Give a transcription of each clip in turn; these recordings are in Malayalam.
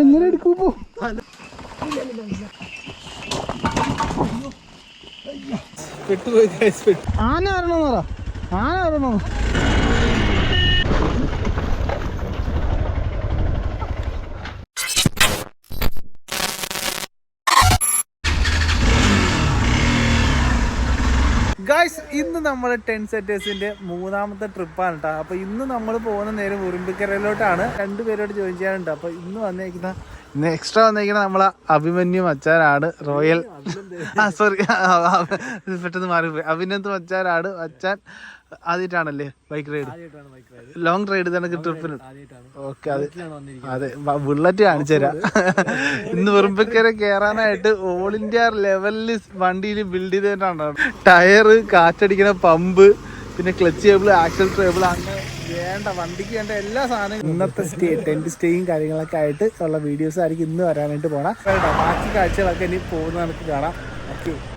എങ്ങനെ എടുക്കും പോ പെട്ടുപോയി. ആന ആരണോ ആന വരണോ ഗായ്സ് നമ്മൾ ടെൻ സെറ്റേഴ്സിന്റെ മൂന്നാമത്തെ ട്രിപ്പാണ് കേട്ടോ അപ്പൊ ഇന്ന് നമ്മൾ പോകുന്ന നേരം ഉറുമ്പിക്കരയിലോട്ടാണ്. രണ്ടുപേരോട് ജോയിൻ ചെയ്യാനുണ്ട്. അപ്പൊ ഇന്ന് വന്നേക്കുന്ന ഇന്ന് എക്സ്ട്രാ വന്നേക്കുന്ന നമ്മളെ അഭിമന്യു അച്ചാരാണ്. റോയൽ ആ സോറി പെട്ടെന്ന് മാറി അഭിനന്ദ് അച്ചാരാണ് മച്ചാൻ ആദ്യമായിട്ടാണല്ലേ ബൈക്ക് റൈഡ് ലോങ് റൈഡ് തന്നെ ട്രിപ്പിന് ഓക്കെ അത് അതെ ബുള്ളറ്റ് കാണിച്ചു തരാം ഇന്ന് വെറുമ്പക്കര കയറാനായിട്ട് ഓൾ ഇന്ത്യ ലെവലിൽ വണ്ടിയിൽ ബിൽഡ് ചെയ്തിട്ടാണ് ടയറ് കാറ്റടിക്കുന്ന പമ്പ് പിന്നെ ക്ലച്ച് ടേബിൾ ആക്സൽ ടേബിൾ അങ്ങനെ വേണ്ട വണ്ടിക്ക് വേണ്ട എല്ലാ സാധനങ്ങളും. ഇന്നത്തെ സ്റ്റേ ടെന്റ് സ്റ്റേയും കാര്യങ്ങളൊക്കെ ആയിട്ട് ഉള്ള വീഡിയോസ് ആയിരിക്കും ഇന്ന് വരാനായിട്ട് പോണം. ബാക്കി കാഴ്ചകളൊക്കെ ഇനി പോകുന്ന നമുക്ക് കാണാം.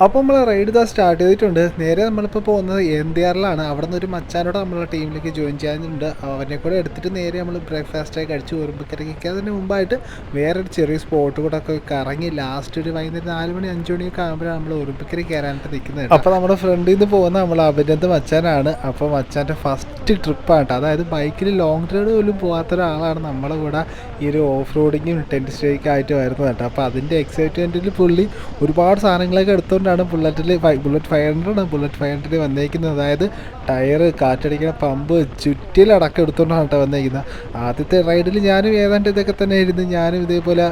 അപ്പോൾ നമ്മൾ റൈഡ് ഇതാ സ്റ്റാർട്ട് ചെയ്തിട്ടുണ്ട്. നേരെ നമ്മളിപ്പോൾ പോകുന്നത് എൻ ഡി ആറിലാണ് അവിടെ നിന്ന് ഒരു മച്ചാനോട് നമ്മളെ ടീമിലേക്ക് ജോയിൻ ചെയ്യാനുണ്ട്. അവനെ കൂടെ എടുത്തിട്ട് നേരെ നമ്മൾ ബ്രേക്ക്ഫാസ്റ്റ് ബ്രേക്ക്ഫാസ്റ്റൊക്കെ കഴിച്ച് ഉറുമ്പിക്കരയ്ക്ക്. അതിന് മുമ്പായിട്ട് വേറൊരു ചെറിയ സ്പോട്ട് കൂടെ ഒക്കെ കറങ്ങി ലാസ്റ്റ് ഒരു വൈകുന്നേരം നാല് മണി അഞ്ച് മണിയൊക്കെ ആകുമ്പോഴാണ് നമ്മൾ ഉറുമ്പിക്കര കയറാനായിട്ട് നിൽക്കുന്നത് അപ്പോൾ നമ്മുടെ ഫ്രണ്ടിൽ നിന്ന് പോകുന്ന നമ്മൾ അഭിനന്ദ് മച്ചാനാണ്. അപ്പോൾ മച്ചാന്റെ ഫസ്റ്റ് ട്രിപ്പാണ് അതായത് ബൈക്കിൽ ലോങ് റൈഡ് പോലും പോകാത്ത ഒരാളാണ് നമ്മളെ കൂടെ ഈ ഒരു ഓഫ് റോഡിങ്ങും ടെന്റ് സ്റ്റേക്കായിട്ട് വരുന്നത് കേട്ടോ. അപ്പോൾ അതിന്റെ എക്സൈറ്റ്മെന്റിൽ പുള്ളി ഒരുപാട് സാധനങ്ങളൊക്കെ എടുത്തുകൊണ്ടാണ് ബുള്ളറ്റിൽ Bullet five hundred Bullet five hundred വന്നേക്കുന്നത്. അതായത് ടയർ കാറ്റടിക്കുന്ന പമ്പ് ചുറ്റിലടക്കം എടുത്തുകൊണ്ടാണ് കേട്ടോ വന്നേക്കുന്നത്. ആദ്യത്തെ റൈഡിൽ ഞാനും ഏതാണ്ട് ഇതൊക്കെ തന്നെ ആയിരുന്നു ഞാനും ഇതേപോലെ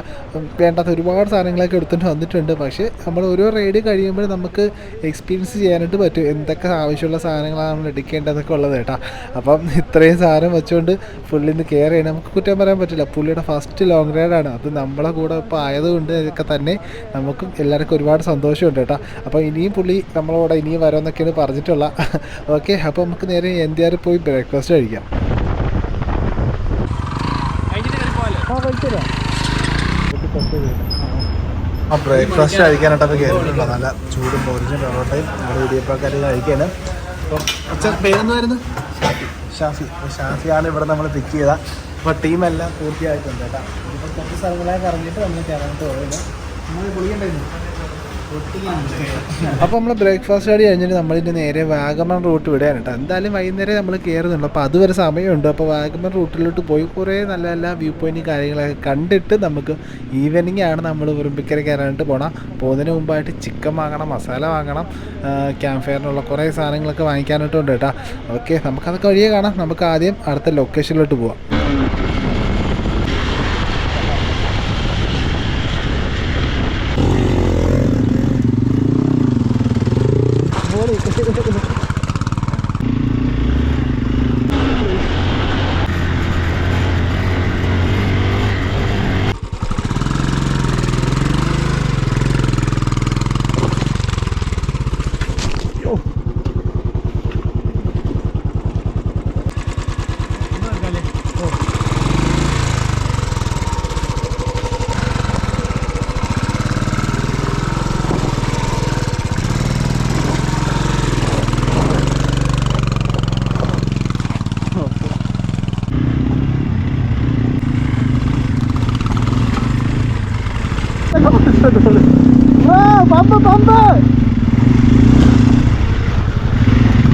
വേണ്ടാത്ത ഒരുപാട് സാധനങ്ങളൊക്കെ എടുത്തുകൊണ്ട് വന്നിട്ടുണ്ട്. പക്ഷേ നമ്മൾ ഓരോ റൈഡ് കഴിയുമ്പോൾ നമുക്ക് എക്സ്പീരിയൻസ് ചെയ്യാനായിട്ട് പറ്റും. എന്തൊക്കെ ആവശ്യമുള്ള സാധനങ്ങളാണ് നമ്മൾ എടുക്കേണ്ടതൊക്കെ ഉള്ളത് കേട്ടോ. അപ്പം ഇത്രയും സാധനം വെച്ചുകൊണ്ട് പുള്ളിന്ന് കെയർ ചെയ്യണം നമുക്ക് കുറ്റം പറയാൻ പറ്റില്ല. പുള്ളിയുടെ ഫസ്റ്റ് ലോങ് റൈഡാണ് അത് നമ്മളെ കൂടെ ഇപ്പോൾ ആയതുകൊണ്ട് ഇതൊക്കെ തന്നെ നമുക്കും എല്ലാവർക്കും ഒരുപാട് സന്തോഷമുണ്ട്. കേട്ടോ. അപ്പോൾ ഇനിയും പുള്ളി നമ്മളോട് ഇനിയും വരാമെന്നൊക്കെയാണ് പറഞ്ഞിട്ടുള്ള. ഓക്കെ അപ്പോൾ നമുക്ക് നേരെ എൻ പോയി ബ്രേക്ക്ഫാസ്റ്റ് കഴിക്കാം. ആ ബ്രേക്ക്ഫാസ്റ്റ് കഴിക്കാനായിട്ടൊക്കെ കയറിയിട്ടുള്ള നല്ല ചൂടും പൊരിച്ചും പൊറോട്ടയും നമ്മുടെ ഇടിയപ്പക്കാരി കഴിക്കാനും അപ്പം അച്ഛൻ പേരെന്തായിരുന്നു? ഷാഫി. അപ്പോൾ ഷാഫിയാണ് ഇവിടെ നമ്മൾ പിക്ക് ചെയ്ത. അപ്പോൾ ടീമെല്ലാം പൂർത്തിയായിട്ടുണ്ട് കേട്ടോ. ഇപ്പോൾ കുറച്ച് സ്ഥലങ്ങളായി ഇറങ്ങിയിട്ട് നമ്മൾ കയറാനായിട്ട് പോയത് നമ്മൾ കുളിക്കണ്ടായിരുന്നു അപ്പോൾ നമ്മൾ ബ്രേക്ക്ഫാസ്റ്റ് കടി കഴിഞ്ഞിട്ട് നമ്മളിന്റെ നേരെ വാഗമൺ റൂട്ട് വിടുകയാണ് കേട്ടോ. എന്തായാലും വൈകുന്നേരം നമ്മൾ കയറുന്നുണ്ട് അപ്പോൾ അതുവരെ സമയമുണ്ട്. അപ്പോൾ വാഗമൺ റൂട്ടിലോട്ട് പോയി കുറേ നല്ല നല്ല വ്യൂ പോയിന്റും കാര്യങ്ങളൊക്കെ കണ്ടിട്ട് നമുക്ക് ഈവനിങ് ആണ് നമ്മൾ ഉറുമ്പിക്കര കയറാനായിട്ട് പോകണം പോകുന്നതിന് മുമ്പായിട്ട് ചിക്കൻ വാങ്ങണം മസാല വാങ്ങണം ക്യാമ്പ് ഫെയറിനുള്ള കുറേ സാധനങ്ങളൊക്കെ വാങ്ങിക്കാനായിട്ടുണ്ട് കേട്ടോ. ഓക്കെ നമുക്കതൊക്കെ വഴിയേ കാണാം. നമുക്ക് ആദ്യം അടുത്ത ലൊക്കേഷനിലോട്ട് പോവാം പമ്പ് പമ്പ് അല്ല പമ്പ് പമ്പ് പമ്പ് ആ കുഴപ്പമില്ല നമുക്ക് താഴെ ഇറങ്ങി കഴിഞ്ഞാൽ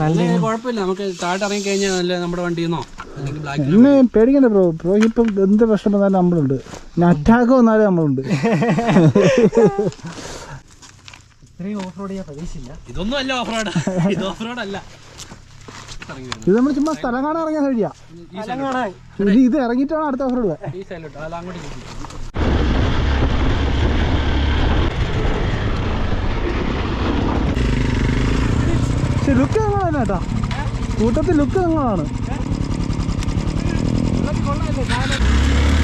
നല്ല നമ്മുടെ വണ്ടിന്നോ പമ്പ് ബ്ലാക്ക് ഇന്ന് പേടിക്കണ്ട ബ്രോ ബ്രോ ഇപ്പം എന്ത് പ്രശ്നം വന്നാലും നമ്മളുണ്ട്. അറ്റാക്ക് വന്നാലും നമ്മളുണ്ട്. ഇതൊന്നും അല്ല ഓഫ് റോഡ് ഇത് ഓഫ് റോഡ് അല്ല. ഇത് നമ്മൾ ചുമ്മാ സ്ഥലം കാണാൻ ഇറങ്ങാൻ കഴിയാ. ഇനി ഇത് ഇറങ്ങിയിട്ടാണ് അടുത്ത ഓഫർ ഉള്ളത്. ലുക്ക് ഞങ്ങളാണ് കേട്ടാ. കൂട്ടത്തിൽ ലുക്ക് ഞങ്ങളാണ്. സൈഡ്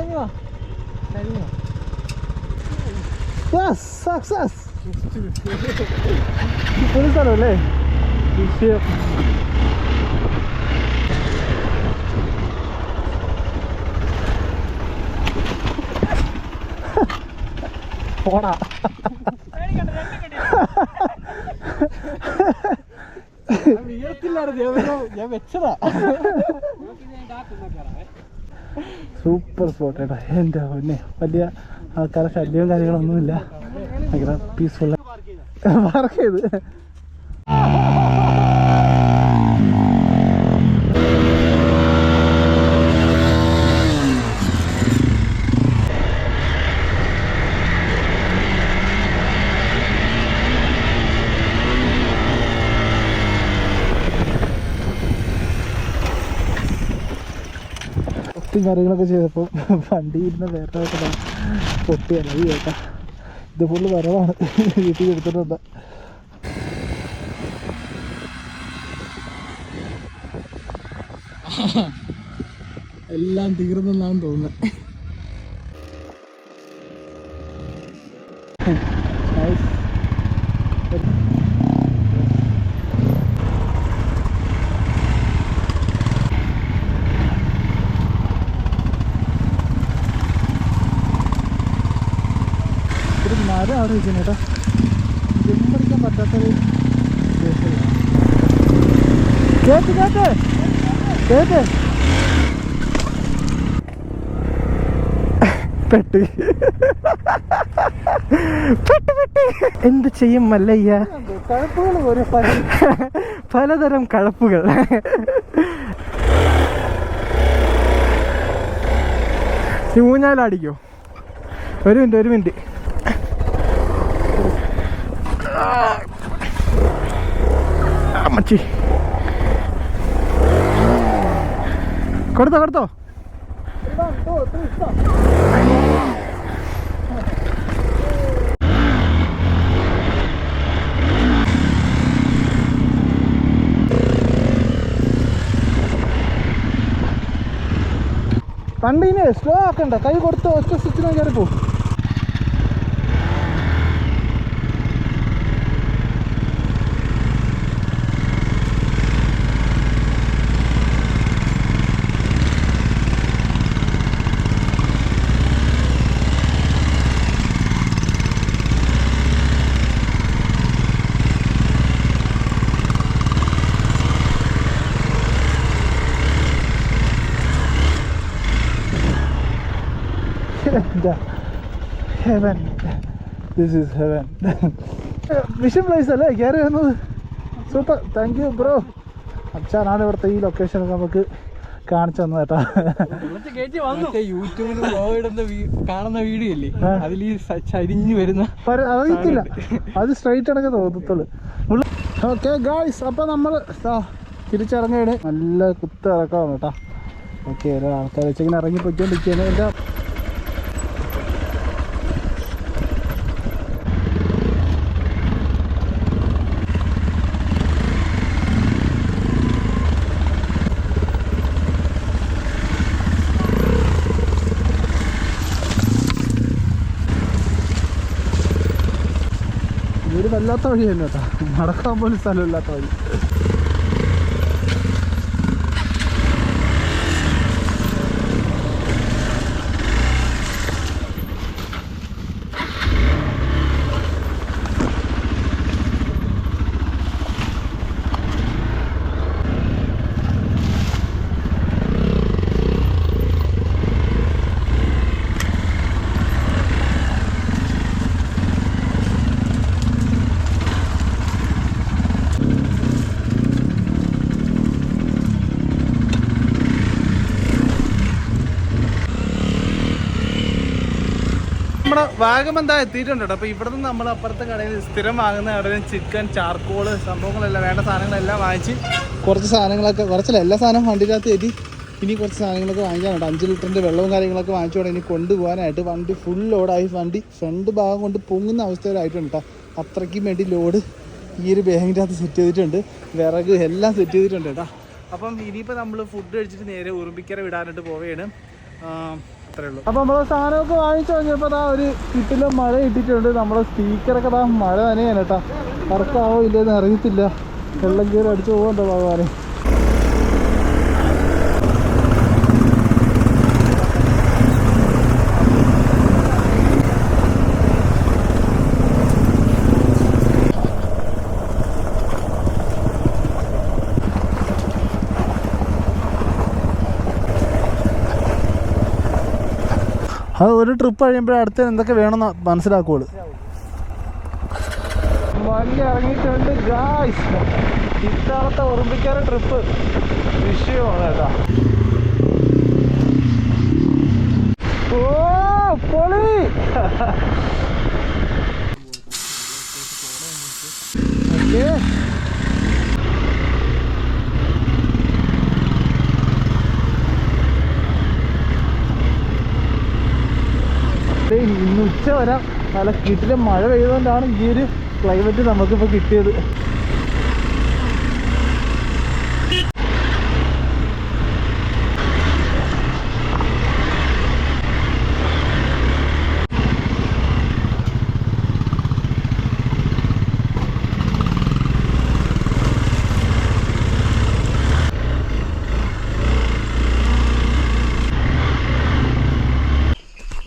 കഴിഞ്ഞോ? കഴിഞ്ഞോ? യെസ് സക്സസ് ഒരു സ്ഥലമല്ലേ വിഷയം. പോടാ. ഞാൻ വെച്ചതാ. സൂപ്പർ സ്പോട്ട് കേട്ടോ എന്റെ പിന്നെ വലിയ ആൾക്കാരെ ശല്യവും കാര്യങ്ങളൊന്നുമില്ല. ഭയങ്കര പീസ്ഫുള്ള് പാർക്ക് ചെയ്ത്. പൊട്ടും കാര്യങ്ങളൊക്കെ ചെയ്തപ്പോൾ വണ്ടി ഇരുന്ന് വേറെ പൊട്ടിയാണ് ഈ ചേട്ടാ ഇത് ഫുള്ള് വരവാണ്. വീട്ടിൽ എടുത്തിട്ടുണ്ട്. എല്ലാം തീർന്നെന്നാണ് തോന്നുന്നത്. അവിടെ വെക്കുന്നു കേട്ടോ. ജമ്പടിക്കാൻ പറ്റാത്തൊരു കേട്ട് കേട്ട് കേട്ട് പെട്ട്. പെട്ട് പെട്ട്. എന്ത് ചെയ്യും മല്ലയ്യ? പലതരം കഴപ്പുകൾ. ഊഞ്ഞാലടിക്കോ? ഒരു മിനിറ്റ് ഒരു മിനിറ്റ്. അമ്മച്ചി കൊടുത്തോ കൊടുത്തോ. പണ്ടിനെ സ്ലോ ആക്കണ്ട കൈ കൊടുത്ത് ഒറ്റ സ്വിച്ചിനും കയറി പോ heaven this is heaven mission place അല്ലേ? കയറി വരുന്നത്. സൂപ്പർ താങ്ക് യു ബ്രോ അച്ഛനാണ് ഇവിടുത്തെ ഈ ലൊക്കേഷനൊക്കെ നമുക്ക് കാണിച്ചു തന്നത് കേട്ടോ. യൂട്യൂബിൽ കാണുന്ന വീഡിയോ ഇല്ലേ? അതിൽ ഈ ചരിഞ്ഞു വരുന്ന അറിയത്തില്ല അത് സ്ട്രൈറ്റ് ആണെങ്കിൽ തോന്നത്തുള്ളു. ഓക്കെ ഗായ്സ് അപ്പോൾ നമ്മൾ തിരിച്ചിറങ്ങിയാണ് നല്ല കുത്ത് ഇറക്കമാണ് കേട്ടോ. ഓക്കെ ആൾക്കാർ വെച്ചിങ്ങനെ ഇറങ്ങി പൊയ്ക്കൊണ്ടിരിക്കുകയാണ് എന്റെ ഇതൊരു വല്ലാത്ത വഴി തന്നെ നടക്കാൻ പോലും സ്ഥലമില്ലാത്ത വഴി. നമ്മുടെ വാഗമന്ത എത്തിയിട്ടുണ്ട് കേട്ടോ. അപ്പോൾ നിന്ന് നമ്മൾ അപ്പുറത്തെ കടയിൽ സ്ഥിരം വാങ്ങുന്ന കടയിൽ ചിക്കൻ ചാർക്കോൾ സംഭവങ്ങളെല്ലാം വേണ്ട സാധനങ്ങളെല്ലാം വാങ്ങിച്ച് കുറച്ച് സാധനങ്ങളൊക്കെ കുറച്ചല്ല എല്ലാ സാധനവും വണ്ടിക്കകത്ത് എത്തി ഇനി കുറച്ച് സാധനങ്ങളൊക്കെ വാങ്ങിക്കാനുണ്ട് അഞ്ച് ലിറ്ററിന്റെ വെള്ളവും കാര്യങ്ങളൊക്കെ വാങ്ങിച്ചുകൊണ്ട് ഇനി കൊണ്ടുപോകാനായിട്ട് വണ്ടി ഫുൾ ലോഡായി വണ്ടി ഫ്രണ്ട് ഭാഗം കൊണ്ട് പൊങ്ങുന്ന അവസ്ഥയിലായിട്ടുണ്ട് കേട്ടോ. അത്രയ്ക്കും വേണ്ടി ലോഡ് ഈ ഒരു ബാഗിന്റെ അകത്ത് സെറ്റ് ചെയ്തിട്ടുണ്ട്. വിറക് എല്ലാം സെറ്റ് ചെയ്തിട്ടുണ്ട് കേട്ടോ. അപ്പം ഇനിയിപ്പോൾ നമ്മൾ ഫുഡ് കഴിച്ചിട്ട് നേരെ ഉറുമ്പിക്കര വിടാനായിട്ട് പോവുകയാണ്. ഉള്ളൂ. അപ്പൊ നമ്മളെ സാധനമൊക്കെ വാങ്ങിച്ചു കഴിഞ്ഞപ്പോ ആ ഒരു കിട്ടില മഴ ഇട്ടിട്ടുണ്ട് നമ്മളെ സ്പീക്കറൊക്കെ മഴ തന്നെയാണ് കേട്ടാ വർക്കാവോ ഇല്ലെന്ന് അറിയത്തില്ല. വെള്ളം കയറി അടിച്ചു പോകണ്ടോ ഭഗവാനെ? ഒരു ട്രിപ്പ് കഴിയുമ്പോഴേ അടുത്ത എന്തൊക്കെ വേണമെന്ന് മനസ്സിലാക്കുള്ളൂ. വണ്ടി ഇറങ്ങിയിട്ടുണ്ട് ഗായ്സ് ഇത്തവണത്തെ ഉറുമ്പിക്കാര ട്രിപ്പ് വിഷയമാണ് കേട്ടോ. ഓ പൊളി ഓക്കേ ദേ ഇന്ന് ഉച്ച വരെ നല്ല കിട്ടിലെ മഴ പെയ്തുകൊണ്ടാണ് ഈ ഒരു ക്ലൈമറ്റ് നമുക്കിപ്പോൾ കിട്ടിയത്.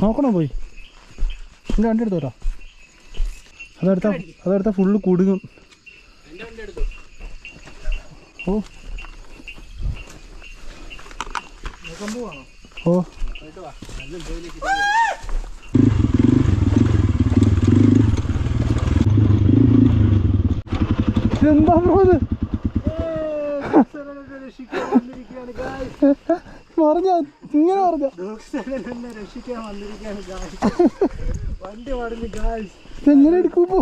നോക്കണോ പോയി? എന്റെ വണ്ടി എടുത്തോട്ടോ. അതെടുത്ത അതെടുത്ത ഫുള്ള് കുടുങ്ങും. ഓ. ഓ. എന്താ ബ്രോ ഇത്? ഇങ്ങനെ പറഞ്ഞ? എങ്ങനെ എടുക്കും ഇപ്പൊ?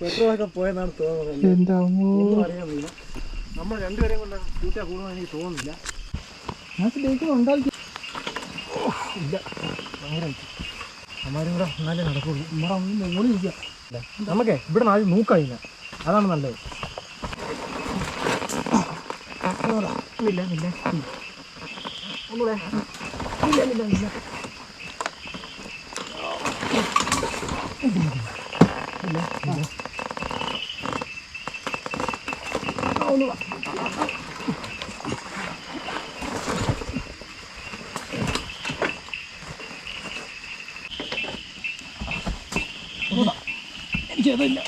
പെട്രോളൊക്കെ പോയെന്നാണ് തോന്നുന്നത്. എന്റെ അമ്മോ? അറിയാൻ വയ്യ. നമ്മൾ രണ്ടുപേരെയും കൊണ്ട് കൂട്ടാ കൂടുമെന്ന് എനിക്ക് തോന്നുന്നില്ല. ഞാൻ ലേക്ക് ഉണ്ടാക്കി അമ്മാരും കൂടെ എന്നാലേ നടക്കുള്ളൂ. നമ്മുടെ ഒന്ന് മുകളിൽ ഇരിക്കാം. നമുക്കേ ഇവിടെ നിന്ന് ആദ്യം നോക്കാം ഇല്ല അതാണ് നല്ലത്. ഇല്ല ഇല്ല. ഒന്നുകൂടെ ഇല്ല ഇല്ല ഇല്ല ഇല്ല ഇല്ല ഒന്ന് വാ. എനിക്കതില്ല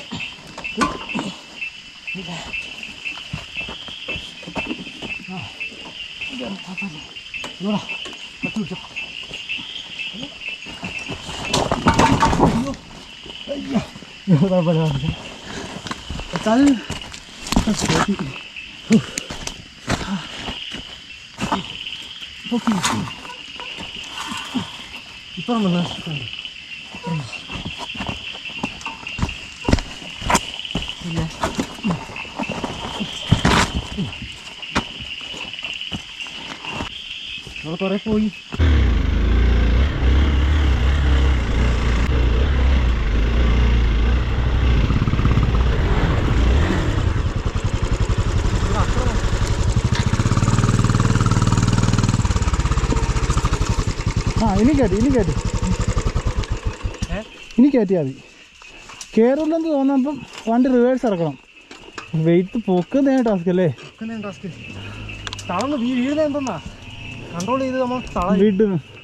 ഇപ്പൊ നമ്മൾ നമ്മൾ കുറെ പോയി കയറ്റി ഇനി കയറ്റി ഇനി കയറ്റിയാൽ മതി. കയറില്ലെന്ന് തോന്നുമ്പം വണ്ടി റിവേഴ്സ് ഇറക്കണം. വെയിറ്റ് പൊക്കുന്നേ ടാസ്ക് അല്ലേ? തളർന്ന് വീ വീഴുന്ന എന്തെന്നാ? കൺട്രോൾ ചെയ്ത് നമ്മൾ തള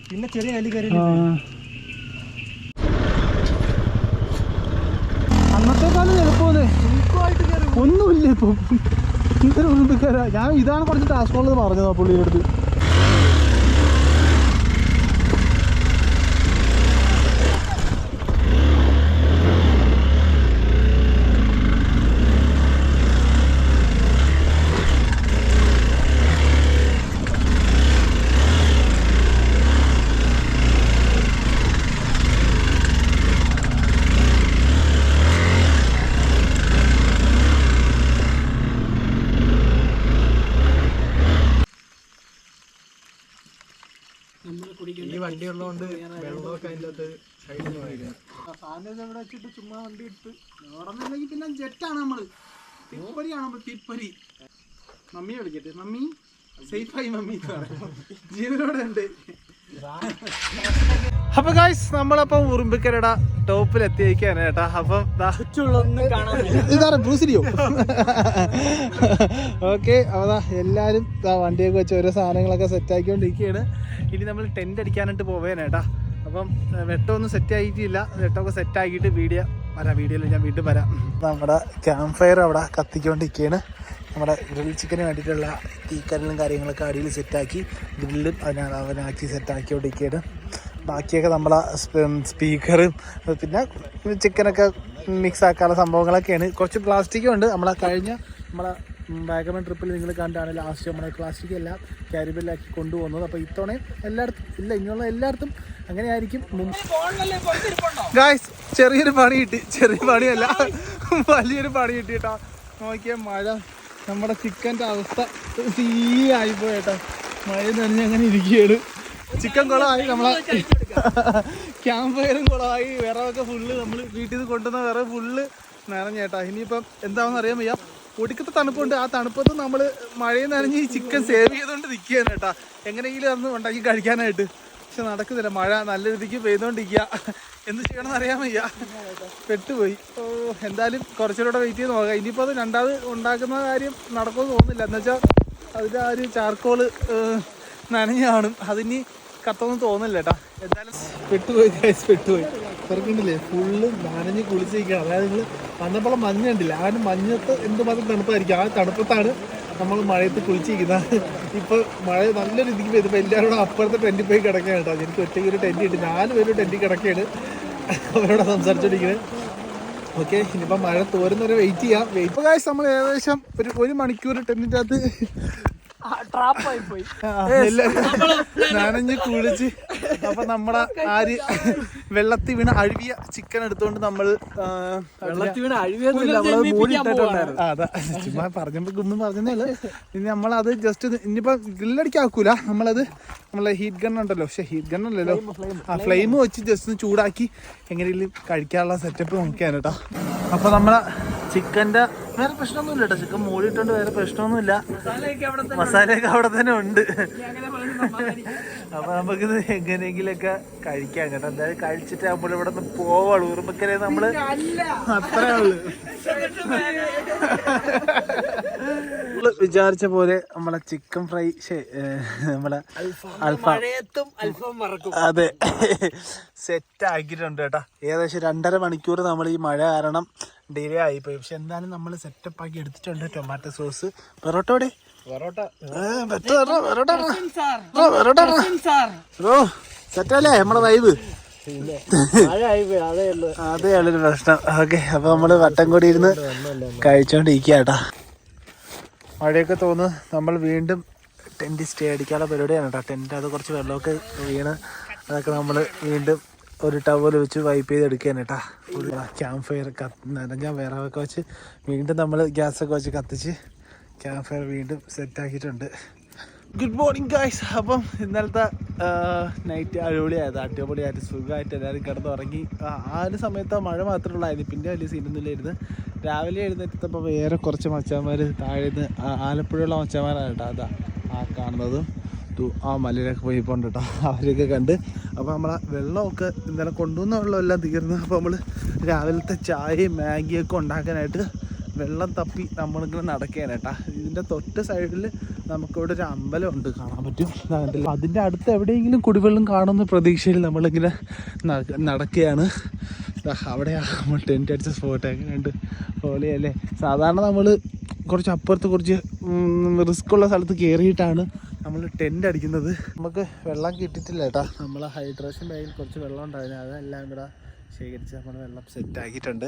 പിന്നെ ചെറിയ കല്ലി കയറി അന്നത്തെക്കാളും എളുപ്പമല്ലേ? ഒന്നുമില്ല ഇപ്പൊ. ഞാൻ ഇതാണ് കുറച്ച് ടാസ്ക് ഉള്ളത് പറഞ്ഞത് പുള്ളിയുടെ അടുത്ത്. ഈ വണ്ടി ഉള്ളതുകൊണ്ട് വെള്ളമൊക്കെ അതിന്റെ അകത്ത് സൈഡിൽ സാധനം ഇവിടെ വെച്ചിട്ട് ചുമ്മാ വണ്ടി ഇട്ട് ഓടന്നില്ലെങ്കിൽ പിന്നെ ജെറ്റാണ് നമ്മൾ തിപ്പരിയാണ് നമ്മൾ തിപ്പരി. മമ്മി വിളിക്കട്ടെ മമ്മി? സേഫായി മമ്മി ജീവനോടെ ഉണ്ട്. അപ്പൊ ഗായ്സ് നമ്മളപ്പോ ഉറുമ്പിക്കരട ടോപ്പിൽ എത്തിയിരിക്കാണ് കേട്ടാ. അപ്പൊ ദാ ഇതാണ് ബ്രൂസിലിയോ ഓക്കെ അപ്പൊ എല്ലാരും ദാ വണ്ടിയൊക്കെ വെച്ച് ഓരോ സാധനങ്ങളൊക്കെ സെറ്റ് ആക്കിക്കൊണ്ടിരിക്കുകയാണ്. ഇനി നമ്മൾ ടെന്റ് അടിക്കാനായിട്ട് പോവേനേട്ടാ അപ്പം വെട്ടമൊന്നും സെറ്റ് ആയിട്ടില്ല. വെട്ടമൊക്കെ സെറ്റ് ആക്കിയിട്ട് വീഡിയോ വരാം വീഡിയോയിൽ ഞാൻ വീണ്ടും വരാം. നമ്മുടെ ക്യാമ്പ് ഫയർ അവിടെ കത്തിക്കൊണ്ടിരിക്കുകയാണ് നമ്മുടെ ഗ്രിൽ ചിക്കന് വേണ്ടിയിട്ടുള്ള തീക്കരലും കാര്യങ്ങളൊക്കെ അടിയിൽ സെറ്റാക്കി ഗ്രില്ലും അതിനാണ് അവനാക്കി സെറ്റാക്കിക്കൊണ്ടിരിക്കുകയാണ് ബാക്കിയൊക്കെ നമ്മളെ സ്പീക്കറും പിന്നെ ചിക്കനൊക്കെ മിക്സ് ആക്കാനുള്ള സംഭവങ്ങളൊക്കെയാണ്. കുറച്ച് പ്ലാസ്റ്റിക്കും ഉണ്ട്. നമ്മളെ കഴിഞ്ഞ നമ്മളെ വാഗമൺ ട്രിപ്പിൽ നിങ്ങൾ കണ്ടാണ് ലാസ്റ്റ് നമ്മുടെ പ്ലാസ്റ്റിക് എല്ലാം ക്യാരിബിലാക്കി കൊണ്ടുപോകുന്നത്. അപ്പോൾ ഇത്തവണയും എല്ലായിടത്തും ഇല്ല ഇനിയുള്ള എല്ലായിടത്തും അങ്ങനെയായിരിക്കും ഗായ്സ് ചെറിയൊരു പണി കിട്ടി. ചെറിയ പണിയല്ല. വലിയൊരു പണി കിട്ടി കേട്ടോ നോക്കിയാൽ മഴ നമ്മുടെ ചിക്കന്റെ അവസ്ഥ സീ ആയിപ്പോയി കേട്ടോ മഴ നനഞ്ഞ് അങ്ങനെ ഇരിക്കുകയാണ്. ചിക്കൻ കുളമായി നമ്മളെ ക്യാമ്പ് ഫയറും കുളമായി. വിറവൊക്കെ ഫുള്ള് നമ്മൾ വീട്ടിൽ നിന്ന് കൊണ്ടുവന്ന വിറവ് ഫുള്ള് നിറഞ്ഞേട്ടാ ഇനിയിപ്പം എന്താണെന്ന് അറിയാൻ വയ്യ. ഒടുക്കത്തെ തണുപ്പുണ്ട്. ആ തണുപ്പത്ത് നമ്മൾ മഴയിൽ നനഞ്ഞ് ഈ ചിക്കൻ സേവ് ചെയ്തുകൊണ്ട് നിൽക്കുകയാണ് കേട്ടാ. എങ്ങനെയെങ്കിലും അന്ന് ഉണ്ടാക്കി കഴിക്കാനായിട്ട്. പക്ഷെ നടക്കുന്നില്ല. മഴ നല്ല രീതിക്ക് പെയ്തുകൊണ്ടിരിക്കുക എന്ത് ചെയ്യണമെന്ന് അറിയാൻ വയ്യ. പെട്ടുപോയി. ഓ എന്തായാലും കുറച്ചുകൂടെ വെയിറ്റ് ചെയ്ത് നോക്കാം. ഇനിയിപ്പോൾ അത് രണ്ടാമത് ഉണ്ടാക്കുന്ന കാര്യം നടക്കുമെന്ന് തോന്നുന്നില്ല. എന്നുവെച്ചാൽ അതിന്റെ ആ ഒരു ചാർക്കോൾ നനഞ്ഞ് കാണും. അതിനി കത്തൊന്നും തോന്നില്ല കേട്ടാ. എന്തായാലും പെട്ടുപോയി പെട്ടുപോയി. ഇവർക്കുണ്ടല്ലേ ഫുള്ള് നനഞ്ഞ് കുളിച്ചിരിക്കണം. അതായത് നിങ്ങൾ വന്നപ്പോൾ മഞ്ഞ കണ്ടില്ല? ആ മഞ്ഞത്ത് എന്തുമാത്രം തണുപ്പായിരിക്കും? ആ തണുപ്പത്താണ് നമ്മൾ മഴയത്ത് കുളിച്ചിരിക്കുന്നത്. ഇപ്പോൾ മഴ നല്ല രീതിക്ക് പെയ്തപ്പോൾ എല്ലാവരും കൂടെ അപ്പുറത്തെ ടെന്റിൽ പോയി കിടക്കുകയാണ് കേട്ടോ. എനിക്ക് ഒറ്റയ്ക്ക് ഒരു ടെന്റ് കിട്ടി. നാല് പേര് ടെന്റിൽ കിടക്കുകയാണ്. അവരോട് സംസാരിച്ചോണ്ടിരിക്കുന്നത് ഓക്കെ ഇനിയിപ്പോൾ മഴ തോരുന്നവരെ വെയിറ്റ് ചെയ്യാം. വെയിറ്റ് ഗായ്സ് നമ്മൾ ഏകദേശം ഒരു ഒരു മണിക്കൂർ ടെന്റിന്റെ അകത്ത് ട്രാപ്പായി പോയി നനഞ്ഞ് കുളിച്ച് അപ്പൊ നമ്മളെ ആര് വെള്ളത്തിൽ വീണ അഴുവിയ ചിക്കൻ എടുത്തോണ്ട് നമ്മൾ വെള്ളത്തിൽ വീണ് അതാ. ചുമ്മാ പറഞ്ഞപ്പോ ഗുമ്മും പറഞ്ഞേ ഇനി നമ്മളത് ജസ്റ്റ് ഇനിയിപ്പോ ഗ്രില്ലടിക്കാക്കൂല നമ്മളത് നമ്മളെ ഹീറ്റ് ഗൺ ഉണ്ടല്ലോ. പക്ഷെ ഹീറ്റ് ഗൺ അല്ലല്ലോ. ആ ഫ്ലെയിം വെച്ച് ജസ്റ്റ് ഒന്ന് ചൂടാക്കി എങ്ങനെയെങ്കിലും കഴിക്കാനുള്ള സെറ്റപ്പ് നോക്കിയാണ് കേട്ടോ. അപ്പൊ നമ്മളെ ചിക്കന്റെ വേറെ പ്രശ്നമൊന്നുമില്ല കേട്ടോ. ചിക്കൻ മൂടിയിട്ടുണ്ട് വേറെ പ്രശ്നമൊന്നുമില്ല. മസാലയൊക്കെ അവിടെ തന്നെ മസാലയൊക്കെ അവിടെ തന്നെ ഉണ്ട്. അപ്പൊ നമുക്കിത് എങ്ങനെയെങ്കിലൊക്കെ കഴിക്കാം കേട്ടോ. എന്തായാലും കഴിച്ചിട്ട് നമ്മൾ ഇവിടെ നിന്ന് പോവാളൂ ഉറുമ്പക്കരെ നമ്മൾ അത്രേ ഉള്ളു. വിചാരിച്ച പോലെ നമ്മളെ ചിക്കൻ ഫ്രൈ നമ്മളെ അതെ. സെറ്റ് ആക്കിയിട്ടുണ്ട് കേട്ടോ. ഏകദേശം രണ്ടര മണിക്കൂർ നമ്മൾ ഈ മഴ കാരണം ഡിലേ ആയിപ്പോയി. പക്ഷെ എന്തായാലും നമ്മൾ സെറ്റപ്പ് ആക്കി എടുത്തിട്ടുണ്ട് ടൊമാറ്റോ സോസ് പെറോട്ട എവിടെ? പൊറോട്ട. സെറ്റല്ലേ നമ്മുടെ വൈബ് അതേ ഉള്ളൊരു പ്രശ്നം. ഓക്കെ അപ്പൊ നമ്മൾ വട്ടം കൂടി ഇരുന്ന് കഴിച്ചോണ്ടിരിക്കട്ടാ മഴയൊക്കെ തോന്നുന്നു നമ്മൾ വീണ്ടും ടെന്റ് സ്റ്റേ അടിക്കാനുള്ള പരിപാടിയാണ് കേട്ടോ. ടെന്റ് അത് കുറച്ച് വെള്ളമൊക്കെ വീണ് അതൊക്കെ നമ്മൾ വീണ്ടും ഒരു ടവൽ വെച്ച് വൈപ്പ് ചെയ്ത് കേട്ടാ ഒരു ക്യാമ്പ് ഫയർ നനഞ്ഞ വിറകൊക്കെ വെച്ച് വീണ്ടും നമ്മൾ ഗ്യാസൊക്കെ വെച്ച് കത്തിച്ച് ക്യാമ്പ് ഫയർ വീണ്ടും സെറ്റ് ആക്കിയിട്ടുണ്ട്. ഗുഡ് മോർണിംഗ് ഗായ്സ് അപ്പം ഇന്നലത്തെ നൈറ്റ് അടിപൊളിയായത്. അടിപൊളിയായിട്ട് സുഖമായിട്ട് എല്ലാവരും കിടന്ന് ഉറങ്ങി ആ ഒരു സമയത്ത് മഴ മാത്രമേ ഉള്ളായിരുന്നു. പിന്നെ വലിയ സീനൊന്നുമില്ലായിരുന്നു രാവിലെ എഴുന്നേറ്റപ്പോൾ വേറെ കുറച്ച് മച്ചാന്മാർ താഴെ നിന്ന് ആലപ്പുഴയുള്ള മച്ചാന്മാരാണ് കേട്ടോ അതാ ആ കാണുന്നതും. ആ മലയിലൊക്കെ പോയി പോകണ്ട കേട്ടോ അവരെയൊക്കെ കണ്ട്. അപ്പോൾ നമ്മളെ വെള്ളമൊക്കെ ഇന്നലെ കൊണ്ടുവന്ന വെള്ളമെല്ലാം തീർന്നു. അപ്പോൾ നമ്മൾ രാവിലത്തെ ചായയും മാഗിയൊക്കെ ഉണ്ടാക്കാനായിട്ട് വെള്ളം തപ്പി നമ്മളിങ്ങനെ നടക്കുകയാണ് കേട്ടാ ഇതിന്റെ തൊട്ട് സൈഡിൽ നമുക്കിവിടെ ഒരു അമ്പലം ഉണ്ട് കാണാൻ പറ്റും? അതിന്റെ അടുത്ത് എവിടെയെങ്കിലും കുടിവെള്ളം കാണുന്ന പ്രതീക്ഷയിൽ നമ്മളിങ്ങനെ നടക്കുകയാണ് ദാ അവിടെയാ നമ്മൾ ടെന്റ് അടിച്ച സ്പോട്ട് എങ്ങനെയുണ്ട് പോലെയല്ലേ? സാധാരണ നമ്മൾ കുറച്ച് അപ്പുറത്ത് കുറച്ച് റിസ്ക് ഉള്ള സ്ഥലത്ത് കയറിയിട്ടാണ് നമ്മൾ ടെന്റ് അടിക്കുന്നത്. നമുക്ക് വെള്ളം കിട്ടിയിട്ടില്ല കേട്ടോ. നമ്മൾ ഹൈഡ്രേഷൻ ബാഗിൽ കുറച്ച് വെള്ളം ഉണ്ടായിരുന്നു. അതെല്ലാം കൂടെ ശേഖരിച്ച് നമ്മൾ വെള്ളം സെറ്റ് ആക്കിയിട്ടുണ്ട്.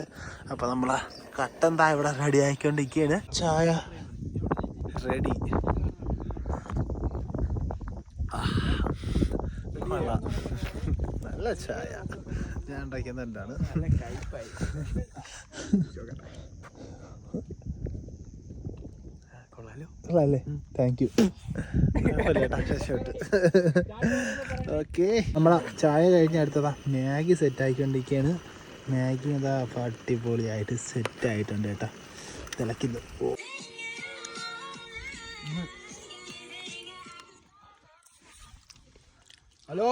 അപ്പോൾ നമ്മൾ കട്ടൻ താ ഇവിടെ റെഡി ആക്കിക്കൊണ്ടിരിക്കുകയാണ് ചായ റെഡി നല്ല ചായ ഞാൻ ഉണ്ടാക്കിയത് എന്താണ് കൊള്ളാലോ താങ്ക് യു ഓക്കെ. നമ്മളെ ചായ കഴിഞ്ഞ അടുത്തതാ. മാഗി സെറ്റ് ആയിക്കൊണ്ടിരിക്കുകയാണ് മാഗി എന്താ അടിപൊളിയായിട്ട് സെറ്റ് ആയിട്ടുണ്ട് കേട്ടാ. തിളക്കുന്നു. ഹലോ.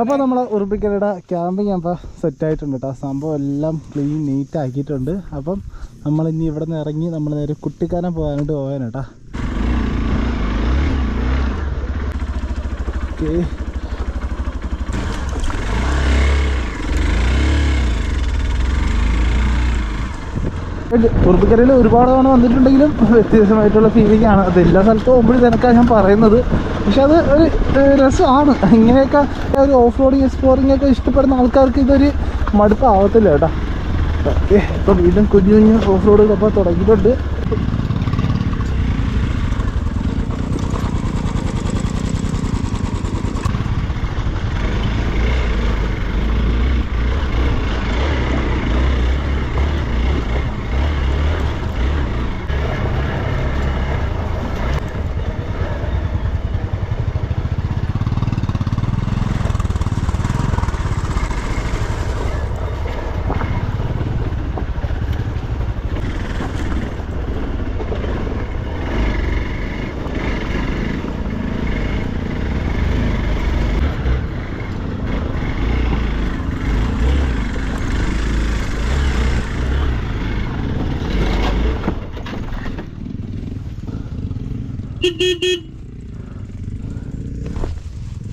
അപ്പോൾ നമ്മൾ ഉറുപ്പിക്കലയുടെ ക്യാമ്പിങ് അപ്പോൾ സെറ്റ് ആയിട്ടുണ്ട് കേട്ടോ. സംഭവം എല്ലാം ക്ലീൻ നീറ്റ് ആക്കിയിട്ടുണ്ട്. അപ്പം നമ്മൾ ഇനി ഇവിടെ നിന്ന് ഇറങ്ങി നമ്മൾ നേരെ കുട്ടിക്കാനം പോകാനായിട്ട് പോകാൻ കേട്ടോ ഓക്കേ. ഉറുപ്പിക്കരയിൽ ഒരുപാട് തവണ വന്നിട്ടുണ്ടെങ്കിലും വ്യത്യസ്തമായിട്ടുള്ള ഫീലിംഗ് ആണ്. അത് എല്ലാ സ്ഥലത്തും പോകുമ്പോഴും നിനക്കാണ് ഞാൻ പറയുന്നത്. പക്ഷെ അത് ഒരു രസമാണ്. ഇങ്ങനെയൊക്കെ ഒരു ഓഫ് റോഡിങ് എക്സ്പ്ലോറിംഗ് ഒക്കെ ഇഷ്ടപ്പെടുന്ന ആൾക്കാർക്ക് ഇതൊരു മടുപ്പാവത്തില്ല കേട്ടോ ഓക്കെ ഇപ്പോൾ വീണ്ടും കുഞ്ഞു കുഞ്ഞു ഓഫ് റോഡുകളൊക്കെ തുടങ്ങിയിട്ടുണ്ട്.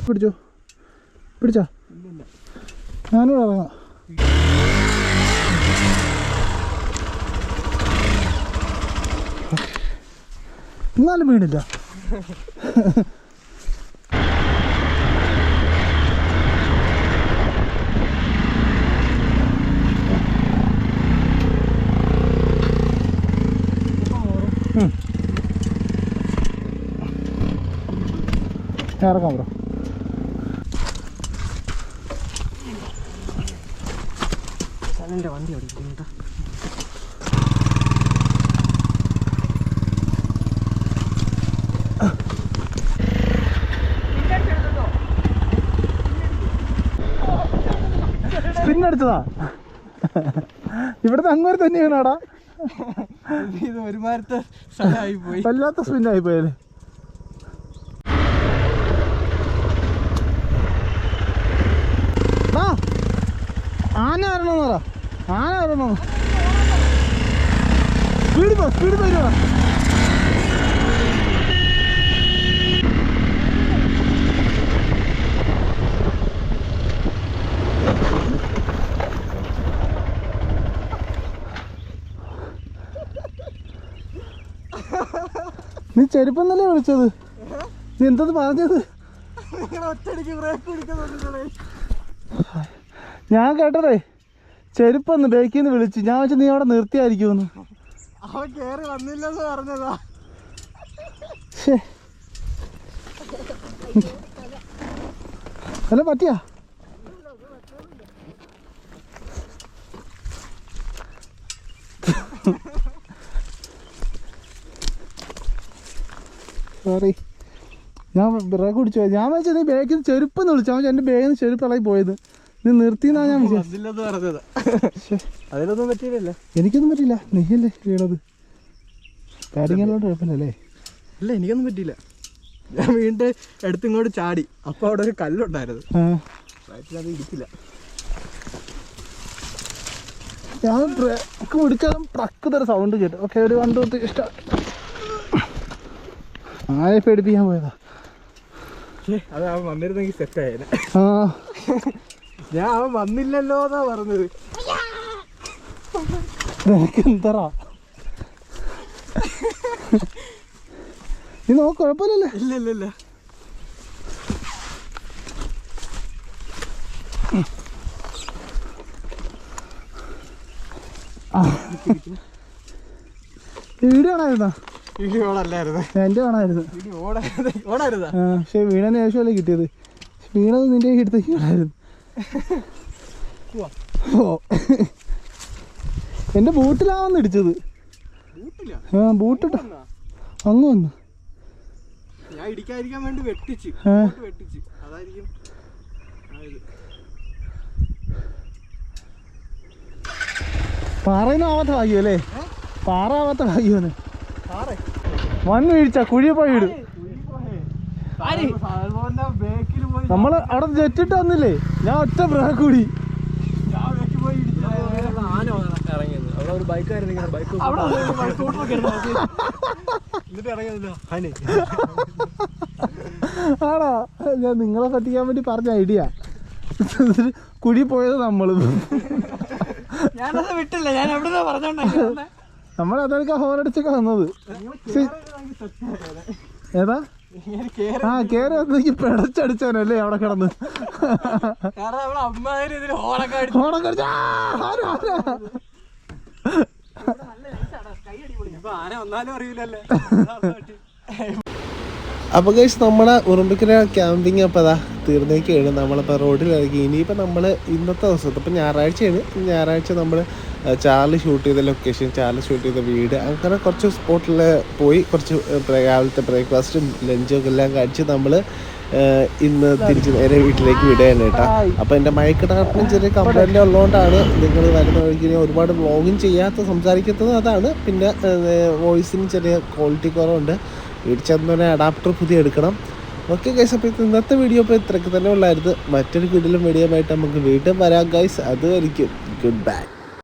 പിടിച്ചോ. പിടിച്ചാ. ഞാനും ഇറങ്ങാം. എന്നാലും വീണില്ല. ഉം. ഇറങ്ങാം ബ്രോ. എന്റെ വണ്ടി സ്പിൻ അടിച്ചതാ ഇവിടുത്തെ അങ്ങോട്ട് തന്നെയാണോടാ? ഇത് ഒരുമാരത്തെ വല്ലാത്ത സ്പിന്നായി പോയല്ലേ ആ ആന വരണമെന്ന് പറ വരണോ സ്പീഡ് പോ സ്പീഡ് പോയിട്ടാ നീ ചെരുപ്പെന്നല്ലേ വിളിച്ചത്? നീ എന്തത് പറഞ്ഞത്? ഞാൻ കേട്ടതേ. ചെരുപ്പെന്ന് ബേക്കിൽ നിന്ന് വിളിച്ചു. ഞാൻ വെച്ചാൽ നീ അവിടെ നിർത്തിയായിരിക്കുമെന്ന്. അവൻ കേറി വന്നില്ലെന്ന് പറഞ്ഞതാ. ഹലോ അല്ല പറ്റിയാ? സോറി ഞാൻ ബ്രേക്ക് കുടിച്ചു ഞാൻ വെച്ചാൽ നീ ബേക്കിൽ നിന്ന് ചെരുപ്പെന്ന് വിളിച്ചു. അവൻ എന്റെ ബേഗിൽ നിന്ന് ചെരുപ്പ് ഇളകി പോയത്. നീ നിർത്തിന്നാ ഞാൻ പറഞ്ഞതാ അതിലൊന്നും പറ്റിയില്ലല്ലോ എനിക്കൊന്നും പറ്റില്ല നീയല്ലേ വീണത് കാര്യങ്ങളിലോട്ട് കുഴപ്പമില്ലല്ലേ അല്ല? എനിക്കൊന്നും പറ്റിയില്ല. ഞാൻ വീണ്ടും എടുത്തിങ്ങോട്ട് ചാടി. അപ്പൊ അവിടെ ഒരു കല്ലുണ്ടായിരുന്നു. ആ. അത് ഇടിക്കില്ല ഞാൻ ട്രക്ക് പിടിച്ചാലും ട്രക്ക് തരം സൗണ്ട് കേട്ടു. ഓക്കെ ഒരു വണ്ടു കൊടുത്ത് ഇഷ്ടം ആരെ പേടിപ്പിക്കാൻ പോയതാ? അത് വന്നിരുന്നെങ്കിൽ സെറ്റ് ആയേനെ. ആ. ഞാൻ അവൻ വന്നില്ലല്ലോ എന്നാ പറഞ്ഞത്. നിനക്ക് എന്തറാ നീ നോക്ക് കുഴപ്പമില്ലല്ലേ? ഇല്ല ഇല്ല ഇല്ല. വീഡിയോ ഓടല്ലായിരുന്നു. ഇടി ഓടായിരുന്നു ഓടായിരുന്നാ? ആ പക്ഷെ ശേഷമല്ലേ കിട്ടിയത്. വീണത് നിന്റെ എടുത്തേക്ക് കാണായിരുന്നു. ഓ. എന്റെ ബൂട്ടിലാവന്ന് ഇടിച്ചത്? ആ ബൂട്ടിട്ട അങ്ങ് വന്നു? ഞാൻ ഇടിക്കാതിരിക്കാൻ വേണ്ടി വെട്ടിച്ച് വെട്ടിച്ച്. അതായിരിക്കും. പാറയൊന്നും ആവാത്ത ഭാഗ്യം അല്ലേ? പാറ ആവാത്ത ഭാഗ്യമാണ് വന്നു വൻ വീഴ്ച കുഴി പോയി. വീട്. നമ്മൾ അവിടെ ജെറ്റിട്ട് വന്നില്ലേ? ഞാൻ ഒറ്റ ബ്രേക്ക് കൂടി. ആടാ ഞാൻ നിങ്ങളെ പറ്റിക്കാൻ വേണ്ടി പറഞ്ഞ ഐഡിയ കുഴി പോയത് നമ്മൾ. ഞാനത് വിട്ടില്ല ഞാൻ എവിടെ പറഞ്ഞോണ്ടാ നമ്മൾ അതൊക്കെ ഹോറടിച്ചൊക്കെ വന്നത്. ഏതാ? ആ കേറി വന്നെങ്കിൽ പിടച്ചടിച്ചാനല്ലേ അവിടെ കിടന്ന്. അപ്പൊ നമ്മളെ കഴിച്ച് നമ്മളെ ഉറുമ്പിക്കര ക്യാമ്പിങ് അപ്പോൾ അതാ തീർന്നേക്കാണ്. നമ്മളിപ്പോൾ റോഡിലിറങ്ങി ഇനിയിപ്പോൾ നമ്മൾ ഇന്നത്തെ ദിവസത്തെ ഇപ്പൊ ഞായറാഴ്ചയാണ്. ഞായറാഴ്ച നമ്മൾ ചാർലി ഷൂട്ട് ചെയ്ത ലൊക്കേഷൻ ചാർലി ഷൂട്ട് ചെയ്ത വീട് അങ്ങനെ കുറച്ച് സ്പോട്ടിൽ പോയി കുറച്ച് രാവിലത്തെ ബ്രേക്ക്ഫാസ്റ്റും ലഞ്ചും എല്ലാം കഴിച്ച് നമ്മൾ ഇന്ന് തിരിച്ച് നേരെ വീട്ടിലേക്ക് വിടുകയാണ് കേട്ടോ. അപ്പോൾ എന്റെ മയക്കിടാട്ടിനും ചെറിയ കംപ്ലൈന്റ് ഉള്ളതുകൊണ്ടാണ് നിങ്ങൾ വരുന്ന വഴിക്ക് ഒരുപാട് വ്ളോഗിങ് ചെയ്യാത്ത സംസാരിക്കുന്നത് അതാണ്. പിന്നെ വോയിസിന് ചെറിയ ക്വാളിറ്റി കുറവുണ്ട്. വീട്ടിൽ ചെന്നോനെ അഡാപ്റ്റർ പുതിയ എടുക്കണം. ഓക്കെ ഗൈസ് അപ്പോൾ ഇന്നത്തെ വീഡിയോ ഇപ്പോൾ ഇത്രയ്ക്ക് തന്നെ ഉള്ളായിരുന്നു. മറ്റൊരു വീട്ടിലും വീഡിയോ ആയിട്ട് നമുക്ക് വീണ്ടും വരാം ഗൈസ് അതുമായിരിക്കും ഗുഡ് ബൈ